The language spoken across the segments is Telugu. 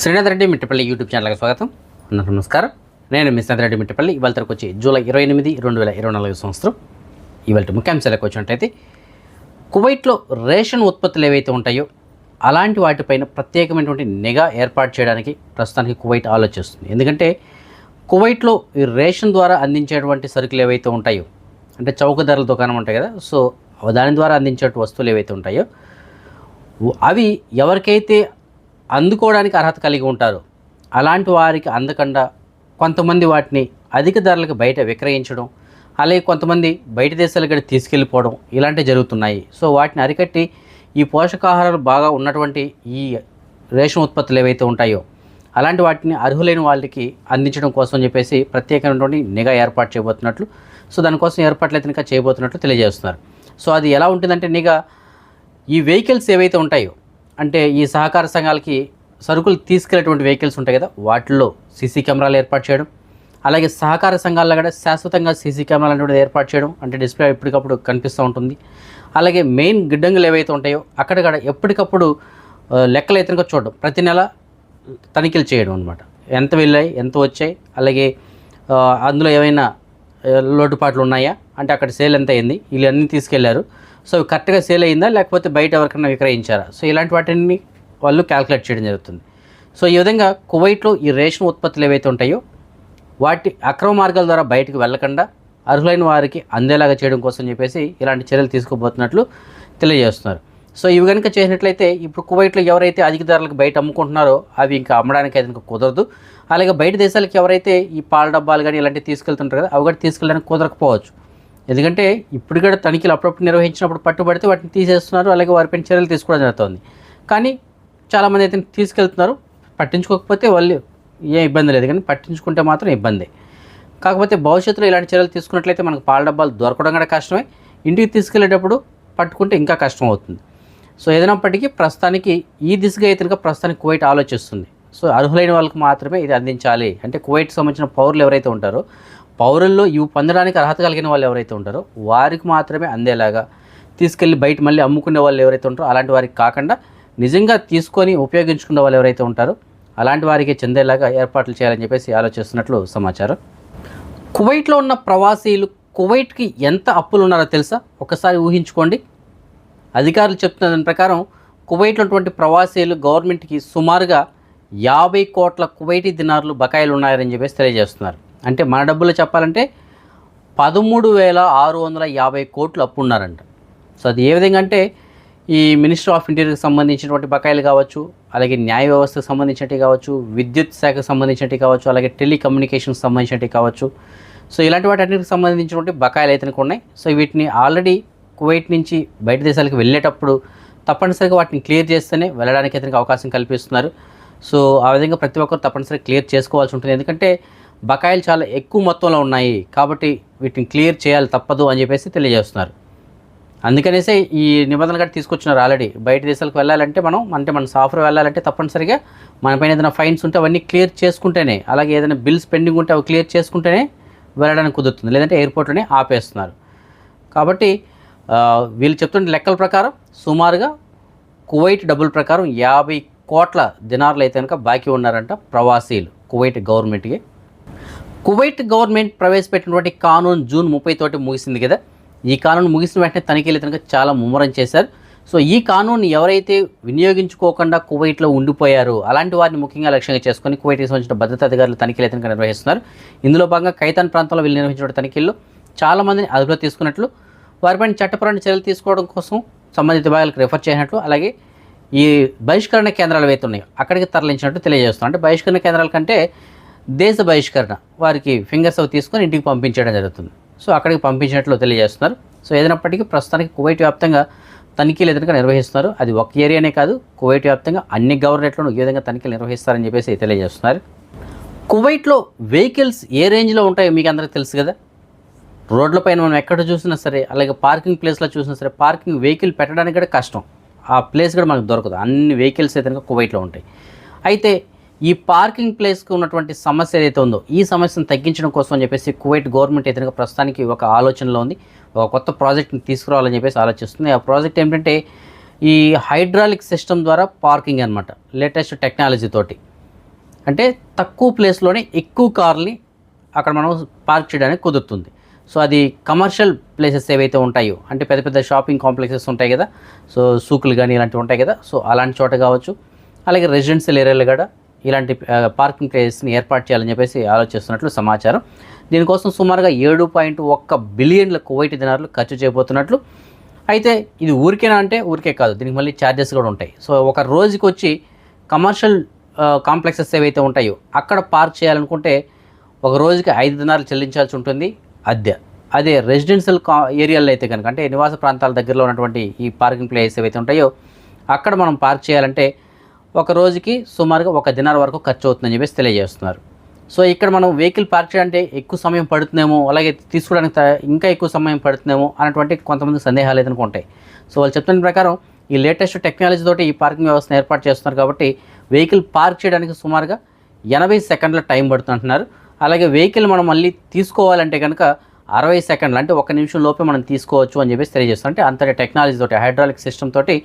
శ్రీనాథ్ రెడ్డి మిట్టపల్లి యూట్యూబ్ ఛానల్కి స్వాగతం. అందరికీ నమస్కారం. నేను మీ రెడ్డి మిట్టపల్లి. ఇవాళ తరకు వచ్చి జూలై ఇరవై ఎనిమిది రెండు వేల ఇరవై నాలుగు సంవత్సరం. ఇవాళ ముఖ్యాంశాలకు వచ్చినట్టయితే కువైట్లో రేషన్ ఉత్పత్తులు ఏవైతే ఉంటాయో అలాంటి వాటిపైన ప్రత్యేకమైనటువంటి నిఘా ఏర్పాటు చేయడానికి ప్రస్తుతానికి కువైట్ ఆలోచిస్తుంది. ఎందుకంటే కువైట్లో ఈ రేషన్ ద్వారా అందించేటువంటి సరుకులు ఏవైతే ఉంటాయో అంటే చౌక ధరల దుకాణం ఉంటాయి కదా సో దాని ద్వారా అందించే వస్తువులు ఏవైతే ఉంటాయో అవి ఎవరికైతే అందుకోవడానికి అర్హత కలిగి ఉంటారు. అలాంటి వారికి అందకుండా కొంతమంది వాటిని అధిక ధరలకు బయట విక్రయించడం అలాగే కొంతమంది బయట దేశాలకు తీసుకెళ్ళిపోవడం ఇలాంటివి జరుగుతున్నాయి. సో వాటిని అరికట్టి ఈ పోషకాహారాలు బాగా ఉన్నటువంటి ఈ రేషన్ ఉత్పత్తులు ఏవైతే ఉంటాయో అలాంటి వాటిని అర్హులైన వాళ్ళకి అందించడం కోసం చెప్పేసి ప్రత్యేకమైనటువంటి నిఘా ఏర్పాటు చేయబోతున్నట్లు సో దానికోసం ఏర్పాట్లు అయితే ఇంకా చేయబోతున్నట్లు తెలియజేస్తున్నారు. సో అది ఎలా ఉంటుందంటే నిఘా ఈ వెహికల్స్ ఏవైతే ఉంటాయో అంటే ఈ సహకార సంఘాలకి సరుకులు తీసుకెళ్ళేటువంటి వెహికల్స్ ఉంటాయి కదా వాటిల్లో సీసీ కెమెరాలు ఏర్పాటు చేయడం అలాగే సహకార సంఘాల్లో కూడా శాశ్వతంగా సీసీ కెమెరాలు అనేవి ఏర్పాటు చేయడం అంటే డిస్ప్లే ఎప్పటికప్పుడు కనిపిస్తూ ఉంటుంది. అలాగే మెయిన్ గిడ్డంగులు ఏవైతే ఉంటాయో అక్కడ కూడా ఎప్పటికప్పుడు లెక్కలు అయితే చూడడం. ప్రతి నెల తనిఖీలు చేయడం అనమాట ఎంత వెళ్ళాయి ఎంత వచ్చాయి అలాగే అందులో ఏమైనా లోటుపాట్లు ఉన్నాయా? అంటే అక్కడ సేల్ ఎంత అయింది? వీళ్ళు అన్నీ తీసుకెళ్ళారు. సో కరెక్ట్గా సేల్ అయిందా? లేకపోతే బయట ఎవరికైనా విక్రయించారా? సో ఇలాంటి వాటిని వాళ్ళు క్యాల్కులేట్ చేయడం జరుగుతుంది. సో ఈ విధంగా కువైట్లో ఈ రేషన్ ఉత్పత్తులు ఏవైతే ఉంటాయో వాటి అక్రమ మార్గాల ద్వారా బయటకు వెళ్ళకుండా అర్హులైన వారికి అందేలాగా చేయడం కోసం చెప్పేసి ఇలాంటి చర్యలు తీసుకోబోతున్నట్లు తెలియజేస్తున్నారు. సో ఇవి కనుక చేసినట్లయితే ఇప్పుడు కువైట్లో ఎవరైతే అధిక ధరలకు బయట అమ్ముకుంటున్నారో అవి ఇంకా అమ్మడానికి అయితే ఇంకా కుదరదు. అలాగే బయట దేశాలకు ఎవరైతే ఈ పాల డబ్బాలు కానీ ఇలాంటివి తీసుకెళ్తుంటారు కదా అవి కూడా తీసుకెళ్ళడానికి కుదరకపోవచ్చు. ఎందుకంటే ఇప్పుడు కూడా తనిఖీలు అప్పుడప్పుడు నిర్వహించినప్పుడు పట్టుబడితే వాటిని తీసేస్తున్నారు అలాగే వారిపైన చర్యలు తీసుకోవడం జరుగుతుంది. కానీ చాలామంది అయితే తీసుకెళ్తున్నారు. పట్టించుకోకపోతే వాళ్ళు ఏ ఇబ్బంది లేదు. కానీ పట్టించుకుంటే మాత్రం ఇబ్బంది. కాకపోతే భవిష్యత్తులో ఇలాంటి చర్యలు తీసుకున్నట్లయితే మనకు పాల డబ్బాలు దొరకడం కూడా కష్టమే. ఇంటికి తీసుకెళ్ళేటప్పుడు పట్టుకుంటే ఇంకా కష్టం అవుతుంది. సో ఏదైనప్పటికీ ప్రస్తుతానికి ఈ దిశగా అయితే కనుక ప్రస్తుతానికి కువైట్ ఆలోచిస్తుంది. సో అర్హులైన వాళ్ళకి మాత్రమే ఇది అందించాలి. అంటే కువైట్ సంబంధించిన పౌరులు ఎవరైతే ఉంటారో పౌరుల్లో ఇవి పొందడానికి అర్హత కలిగిన వాళ్ళు ఎవరైతే ఉంటారో వారికి మాత్రమే అందేలాగా తీసుకెళ్ళి బయట మళ్ళీ అమ్ముకునే వాళ్ళు ఎవరైతే ఉంటారో అలాంటి వారికి కాకుండా నిజంగా తీసుకొని ఉపయోగించుకునే వాళ్ళు ఎవరైతే ఉంటారో అలాంటి వారికి చెందేలాగా ఏర్పాట్లు చేయాలని చెప్పేసి ఆలోచిస్తున్నట్లు సమాచారం. కువైట్లో ఉన్న ప్రవాసీలు కువైట్కి ఎంత అప్పులు ఉన్నారో తెలుసా? ఒకసారి ఊహించుకోండి. అధికారులు చెప్తున్న దాని ప్రకారం కువైట్లో ఉన్నటువంటి ప్రవాసీలు గవర్నమెంట్కి సుమారుగా యాభై కోట్ల కువైటీ దినార్లు బకాయిలు ఉన్నాయని చెప్పేసి తెలియజేస్తున్నారు. అంటే మన డబ్బులు చెప్పాలంటే పదమూడు వేల ఆరు వందల యాభై కోట్లు అప్పు ఉన్నారంట. సో అది ఏ విధంగా అంటే ఈ మినిస్టర్ ఆఫ్ ఇంటీరియర్కి సంబంధించినటువంటి బకాయిలు కావచ్చు అలాగే న్యాయ వ్యవస్థకు సంబంధించినవి కావచ్చు విద్యుత్ శాఖకు సంబంధించినవి కావచ్చు అలాగే టెలికమ్యూనికేషన్కి సంబంధించినవి కావచ్చు. సో ఇలాంటి వాటి అన్నిటికి సంబంధించినటువంటి బకాయిలు అయితే ఉన్నాయి. సో వీటిని ఆల్రెడీ కువైట్ నుంచి బయట దేశాలకు వెళ్ళేటప్పుడు తప్పనిసరిగా వాటిని క్లియర్ చేస్తేనే వెళ్ళడానికి అయితే అవకాశం కల్పిస్తున్నారు. సో ఆ విధంగా ప్రతి ఒక్కరు తప్పనిసరిగా క్లియర్ చేసుకోవాల్సి ఉంటుంది. ఎందుకంటే బకాయిలు చాలా ఎక్కువ మొత్తంలో ఉన్నాయి కాబట్టి వీటిని క్లియర్ చేయాలి తప్పదు అని చెప్పేసి తెలియజేస్తున్నారు. అందుకనేసే ఈ నిబంధనలు కూడా తీసుకొచ్చినారు ఆల్రెడీ. బయట దేశాలకు వెళ్ళాలంటే మనం అంటే మన సాఫ్ట్వేర్ వెళ్ళాలంటే తప్పనిసరిగా మన పైన ఏదైనా ఫైన్స్ ఉంటే అవన్నీ క్లియర్ చేసుకుంటేనే అలాగే ఏదైనా బిల్స్ పెండింగ్ ఉంటే అవి క్లియర్ చేసుకుంటేనే వెళ్ళడానికి కుదురుతుంది. లేదంటే ఎయిర్పోర్ట్లోనే ఆపేస్తున్నారు. కాబట్టి వీళ్ళు చెప్తున్న లెక్కల ప్రకారం సుమారుగా కువైట్ డబ్బుల ప్రకారం యాభై కోట్ల దినార్లు అయితే కనుక బాకీ ఉన్నారంట ప్రవాసీలు కువైట్ గవర్నమెంట్కి. కువైట్ గవర్నమెంట్ ప్రవేశపెట్టినటువంటి కానూన్ జూన్ ముప్పై తోటి ముగిసింది కదా. ఈ కానూన్ ముగిసిన వెంటనే తనిఖీలు కనుక చాలా ముమ్మరం చేశారు. సో ఈ కానూన్ ఎవరైతే వినియోగించుకోకుండా కువైట్లో ఉండిపోయారు అలాంటి వారిని ముఖ్యంగా లక్ష్యంగా చేసుకొని కువైట్కి సంబంధించిన భద్రతా అధికారులు తనిఖీలు కనుక నిర్వహిస్తున్నారు. ఇందులో భాగంగా ఖైతాన్ ప్రాంతంలో వీళ్ళు నిర్వహించిన తనిఖీల్లో చాలామందిని అదుపులో తీసుకున్నట్లు వారిపైన చట్టపరమైన చర్యలు తీసుకోవడం కోసం సంబంధిత విభాగాలకు రిఫర్ చేసినట్లు అలాగే ఈ బహిష్కరణ కేంద్రాలు ఏవైతే ఉన్నాయో అక్కడికి తరలించినట్టు తెలియజేస్తున్నారు. అంటే బహిష్కరణ కేంద్రాల కంటే దేశ బహిష్కరణ వారికి ఫింగర్స్ అవి తీసుకొని ఇంటికి పంపించడం జరుగుతుంది. సో అక్కడికి పంపించినట్లు తెలియజేస్తున్నారు. సో ఏదైనప్పటికీ ప్రస్తుతానికి కువైట్ వ్యాప్తంగా తనిఖీలు ఎదురుగా నిర్వహిస్తున్నారు. అది ఒక ఏరియానే కాదు కువైట్ వ్యాప్తంగా అన్ని గవర్నరేట్లను ఈ విధంగా తనిఖీలు నిర్వహిస్తారని చెప్పేసి తెలియజేస్తున్నారు. కువైట్లో వెహికల్స్ ఏ రేంజ్లో ఉంటాయో మీకు అందరికీ తెలుసు కదా? రోడ్లపైన మనం ఎక్కడ చూసినా సరే అలాగే పార్కింగ్ ప్లేస్లో చూసినా సరే పార్కింగ్ వెహికల్ పెట్టడానికి కూడా కష్టం. ఆ ప్లేస్ కూడా మనకు దొరకదు. అన్ని వెహికల్స్ అయితే కువైట్లో ఉంటాయి. అయితే ఈ పార్కింగ్ ప్లేస్కి ఉన్నటువంటి సమస్య ఏదైతే ఉందో ఈ సమస్యను తగ్గించడం కోసం అని చెప్పేసి కువైట్ గవర్నమెంట్ అయితే ప్రస్తుతానికి ఒక ఆలోచనలో ఉంది. ఒక కొత్త ప్రాజెక్ట్ని తీసుకురావాలని చెప్పేసి ఆలోచిస్తుంది. ఆ ప్రాజెక్ట్ ఏంటంటే ఈ హైడ్రాలిక్ సిస్టమ్ ద్వారా పార్కింగ్ అనమాట లేటెస్ట్ టెక్నాలజీ తోటి. అంటే తక్కువ ప్లేస్లోనే ఎక్కువ కార్ని అక్కడ మనం పార్క్ చేయడానికి కుదురుతుంది. సో అది కమర్షియల్ ప్లేసెస్ ఏవైతే ఉంటాయో అంటే పెద్ద పెద్ద షాపింగ్ కాంప్లెక్సెస్ ఉంటాయి కదా సో సూకులు కానీ ఇలాంటివి ఉంటాయి కదా సో అలాంటి చోట కావచ్చు అలాగే రెసిడెన్షియల్ ఏరియాలో కూడా ఇలాంటి పార్కింగ్ ప్లేసెస్ని ఏర్పాటు చేయాలని చెప్పేసి ఆలోచిస్తున్నట్లు సమాచారం. దీనికోసం సుమారుగా ఏడు పాయింట్ ఒక్క బిలియన్ల కువైట్ దినార్లు ఖర్చు చేయబోతున్నట్లు. అయితే ఇది ఊరికేనా అంటే ఊరికే కాదు దీనికి మళ్ళీ ఛార్జెస్ కూడా ఉంటాయి. సో ఒక రోజుకి వచ్చి కమర్షియల్ కాంప్లెక్సెస్ ఏవైతే ఉంటాయో అక్కడ పార్క్ చేయాలనుకుంటే ఒక రోజుకి ఐదు దినాలు చెల్లించాల్సి ఉంటుంది. అద్దె అదే రెసిడెన్షియల్ కా ఏరియాలో అయితే కనుక అంటే నివాస ప్రాంతాల దగ్గరలో ఉన్నటువంటి ఈ పార్కింగ్ ప్లేస్ ఏవైతే ఉంటాయో అక్కడ మనం పార్క్ చేయాలంటే ఒక రోజుకి సుమారుగా ఒక దినాల వరకు ఖర్చు అవుతుందని చెప్పేసి తెలియజేస్తున్నారు. సో ఇక్కడ మనం వెహికల్ పార్క్ చేయాలంటే ఎక్కువ సమయం పడుతుందేమో అలాగే తీసుకోవడానికి త- ఇంకా ఎక్కువ సమయం పడుతుందేమో అనేటువంటి కొంతమంది సందేహాలు ఏదైనా ఉంటాయి. సో వాళ్ళు చెప్తున్న ప్రకారం ఈ లేటెస్ట్ టెక్నాలజీ తోటి ఈ పార్కింగ్ వ్యవస్థను ఏర్పాటు చేస్తున్నారు కాబట్టి వెహికల్ పార్క్ చేయడానికి సుమారుగా ఎనభై సెకండ్ల టైం పడుతుంది అంటున్నారు అలాగే వెహికల్ మనం మళ్ళీ తీసుకోవాలంటే కనుక అరవై సెకండ్లు అంటే ఒక నిమిషం లోపే మనం తీసుకోవచ్చు అని చెప్పేసి తెలియజేస్తాం అంటే అంతటి టెక్నాలజీ తోటి హైడ్రాలిక్ సిస్టమ్ తోటి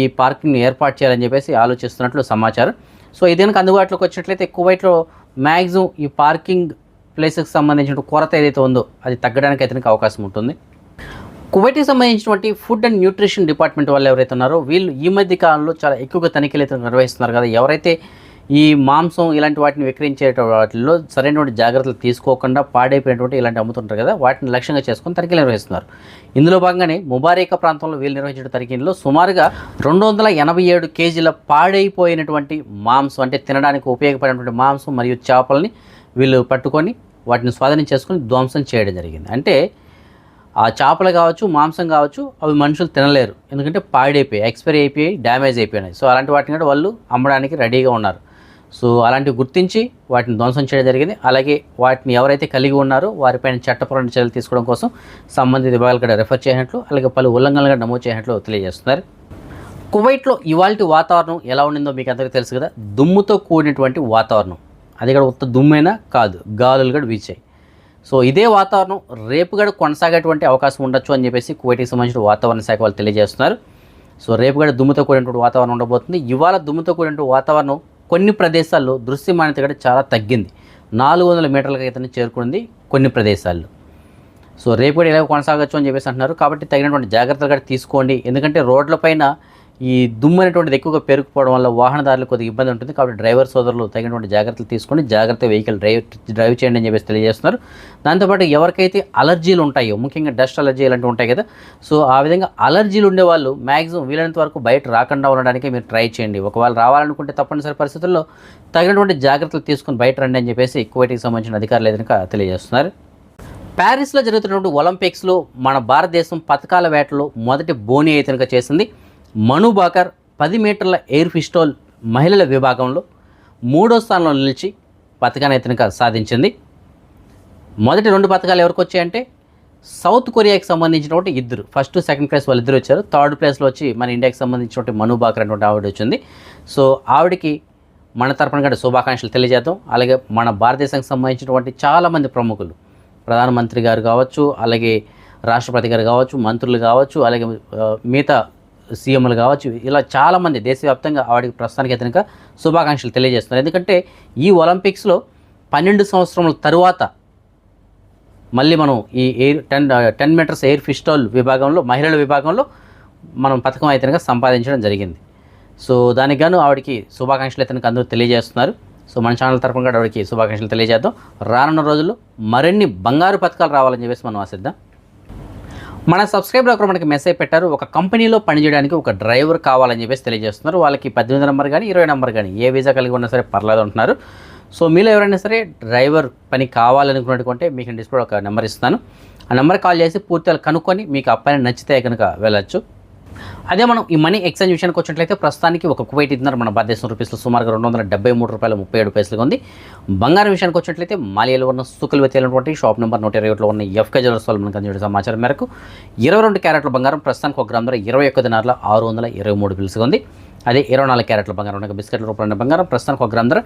ఈ పార్కింగ్ని ఏర్పాటు చేయాలని చెప్పేసి ఆలోచిస్తున్నట్లు సమాచారం. సో ఇది కనుక అందుబాటులోకి వచ్చినట్లయితే కువైట్లో మ్యాక్సిమం ఈ పార్కింగ్ ప్లేసెస్కి సంబంధించిన కొరత ఏదైతే ఉందో అది తగ్గడానికి అయితే అవకాశం ఉంటుంది. కువైట్కి సంబంధించినటువంటి ఫుడ్ అండ్ న్యూట్రిషన్ డిపార్ట్మెంట్ వాళ్ళు ఎవరైతే ఉన్నారో వీళ్ళు ఈ మధ్య కాలంలో చాలా ఎక్కువగా తనిఖీలు అయితే నిర్వహిస్తున్నారు కదా. ఎవరైతే ఈ మాంసం ఇలాంటి వాటిని విక్రయించే వాటిల్లో సరైనటువంటి జాగ్రత్తలు తీసుకోకుండా పాడైపోయినటువంటి ఇలాంటి అమ్ముతుంటారు కదా వాటిని లక్ష్యంగా చేసుకొని తనిఖీలు నిర్వహిస్తున్నారు. ఇందులో భాగంగానే ముబారేక ప్రాంతంలో వీళ్ళు నిర్వహించిన తనిఖీల్లో సుమారుగా రెండు వందల ఎనభై ఏడు కేజీల పాడైపోయినటువంటి మాంసం అంటే తినడానికి ఉపయోగపడినటువంటి మాంసం మరియు చేపల్ని వీళ్ళు పట్టుకొని వాటిని స్వాధీనం చేసుకొని ధ్వంసం చేయడం జరిగింది. అంటే ఆ చేపలు కావచ్చు మాంసం కావచ్చు అవి మనుషులు తినలేరు. ఎందుకంటే పాడైపోయి ఎక్స్పైరీ అయిపోయి డ్యామేజ్ అయిపోయినాయి. సో అలాంటి వాటిని కూడా వాళ్ళు అమ్మడానికి రెడీగా ఉన్నారు. సో అలాంటివి గుర్తించి వాటిని ధ్వంసం చేయడం జరిగింది. అలాగే వాటిని ఎవరైతే కలిగి ఉన్నారో వారిపైన చట్టపరమైన చర్యలు తీసుకోవడం కోసం సంబంధిత విభాగాలు కూడా రెఫర్ చేసినట్లు అలాగే పలు ఉల్లంఘనలు నమోదు చేయనట్లు తెలియజేస్తున్నారు. కువైట్లో ఇవాళ వాతావరణం ఎలా ఉండిందో మీకు అందరికీ తెలుసు కదా. దుమ్ముతో కూడినటువంటి వాతావరణం. అది కూడా ఉత్త దుమ్మైనా? కాదు. గాలులు కూడా వీచాయి. సో ఇదే వాతావరణం రేపు కూడా కొనసాగేటువంటి అవకాశం ఉండొచ్చు అని చెప్పేసి కువైట్కి సంబంధించిన వాతావరణ శాఖ వాళ్ళు తెలియజేస్తున్నారు. సో రేపు కూడా దుమ్ముతో కూడినటువంటి వాతావరణం ఉండబోతుంది. ఇవాళ దుమ్ముతో కూడినటువంటి వాతావరణం కొన్ని ప్రదేశాల్లో దృశ్యమానత కూడా చాలా తగ్గింది. నాలుగు వందల మీటర్లకి అయితే చేరుకుంది కొన్ని ప్రదేశాల్లో. సో రేపు కూడా ఇలా కొనసాగచ్చు అని చెప్పేసి అంటున్నారు. కాబట్టి తగినటువంటి జాగ్రత్తలు కూడా తీసుకోండి. ఎందుకంటే రోడ్లపైన ఈ దుమ్ము అనేటువంటిది ఎక్కువగా పెరుగుపోవడం వల్ల వాహనదారులకు కొద్దిగా ఇబ్బంది ఉంటుంది. కాబట్టి డ్రైవర్ సోదరులు తగినటువంటి జాగ్రత్తలు తీసుకొని జాగ్రత్త వెహికల్ డ్రైవ్ డ్రైవ్ చేయండి అని చెప్పేసి తెలియజేస్తున్నారు. దాంతోపాటు ఎవరికైతే అలర్జీలు ఉంటాయో ముఖ్యంగా డస్ట్ అలర్జీ ఇలాంటివి ఉంటాయి కదా సో ఆ విధంగా అలర్జీలు ఉండే వాళ్ళు మ్యాక్సిమం వీలైనంత వరకు బయట రాకుండా ఉండడానికి మీరు ట్రై చేయండి. ఒకవేళ రావాలనుకుంటే తప్పనిసరి పరిస్థితుల్లో తగినటువంటి జాగ్రత్తలు తీసుకొని బయట రండి అని చెప్పేసి కువైట్కి సంబంధించిన అధికారులు ఏదైనా తెలియజేస్తున్నారు. ప్యారిస్లో జరుగుతున్నటువంటి ఒలింపిక్స్లో మన భారతదేశం పథకాల వేటలో మొదటి బోని అయితే చేసింది. మను బాకర్ పది మీటర్ల ఎయిర్ పిస్టోల్ మహిళల విభాగంలో మూడో స్థానంలో నిలిచి పథకాన్ని సాధించింది. మొదటి రెండు పథకాలు ఎవరికి వచ్చాయంటే సౌత్ కొరియాకి సంబంధించినటువంటి ఇద్దరు ఫస్ట్ సెకండ్ ప్లేస్ వాళ్ళు ఇద్దరు వచ్చారు. థర్డ్ ప్లేస్లో వచ్చి మన ఇండియాకి సంబంధించినటువంటి మను బాకర్ అనేటువంటి ఆవిడ వచ్చింది. సో ఆవిడకి మన తరపున కంటే శుభాకాంక్షలు తెలియజేద్దాం. అలాగే మన భారతదేశానికి సంబంధించినటువంటి చాలామంది ప్రముఖులు ప్రధానమంత్రి గారు కావచ్చు అలాగే రాష్ట్రపతి గారు కావచ్చు మంత్రులు కావచ్చు అలాగే మిగతా సీఎంలు కావచ్చు ఇలా చాలామంది దేశవ్యాప్తంగా ఆవిడకి ప్రస్తుతానికి అయితే శుభాకాంక్షలు తెలియజేస్తున్నారు. ఎందుకంటే ఈ ఒలింపిక్స్లో పన్నెండు సంవత్సరముల తరువాత మళ్ళీ మనం ఈ air ten ten metres air pistol విభాగంలో మహిళల విభాగంలో మనం పథకం అయితే సంపాదించడం జరిగింది. సో దానికి గాను ఆవిడకి శుభాకాంక్షలు అయితే అందరూ తెలియజేస్తున్నారు. సో మన ఛానల్ తరఫున కూడా ఆవిడకి శుభాకాంక్షలు తెలియజేద్దాం. రానున్న రోజుల్లో మరిన్ని బంగారు పథకాలు రావాలని చెప్పేసి మనం ఆశిద్దాం. మన సబ్స్క్రైబర్ ఒకరు మనకి మెసేజ్ పెట్టారు ఒక కంపెనీలో పనిచేయడానికి ఒక డ్రైవర్ కావాలని చెప్పేసి తెలియజేస్తున్నారు. వాళ్ళకి పద్దెనిమిది నెంబర్ కానీ ఇరవై నెంబర్ కానీ ఏ వీసా కలిగి ఉన్నా సరే పర్లేదు అంటున్నారు. సో మీలో ఎవరైనా సరే డ్రైవర్ పని కావాలనుకున్నట్టుకుంటే మీకు డిస్ప్లే ఒక నెంబర్ ఇస్తాను ఆ నెంబర్ కాల్ చేసి పూర్తిగా కనుక్కొని మీకు ఆ పని నచ్చితే కనుక వెళ్ళచ్చు. అదే మనం ఈ మనీ ఎక్స్చేంజ్ విషయానికి వచ్చినట్లయితే ప్రస్తుతానికి ఒక కువైట్ ఇద్దరు మన భారతదేశం రూపీస్లో సుమారుగా రెండు వందల డెబ్బై మూడు రూపాయల ముప్పై ఏడు పైసలుగా ఉంది. బంగారం విషయానికి వచ్చినట్లయితే మాలియాలో ఉన్న సుకులు వెతేలటువంటి షాప్ నెంబర్ నూట ఇరవై ఒకటిలో ఉన్న ఎఫ్కే జ్యువెలర్స్ వాళ్ళు మనకు అందించిన సమాచారం మేరకు ఇరవై రెండు క్యారెట్ల బంగారం ప్రస్తుతానికి ఒక గ్రామ్ ధర ఇరవై ఒక్క దినారుల ఆరు వందల ఇరవై మూడు పిలుసుగా ఉంది. అదే ఇరవై నాలుగు క్యారెట్ల బంగారం ఉన్న బిస్కెట్ల రూపాయల బంగారం ప్రస్తుతానికి ఒక గ్రామ్ ధర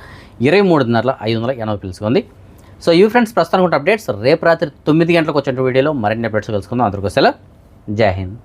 ఇరవై మూడు దినారుల ఐదు వందల ఎనభై పిలుసుగా ఉంది. సో ఈ ఫ్రెండ్స్ ప్రస్తుతానికి ఉన్న అప్డేట్స్ రేపు రాత్రి తొమ్మిది గంటలకు వచ్చిన వీడియోలో మరిన్ని అప్డేట్స్ కలుసుకుందాం అందరికీ సెలవు. జై హింద్.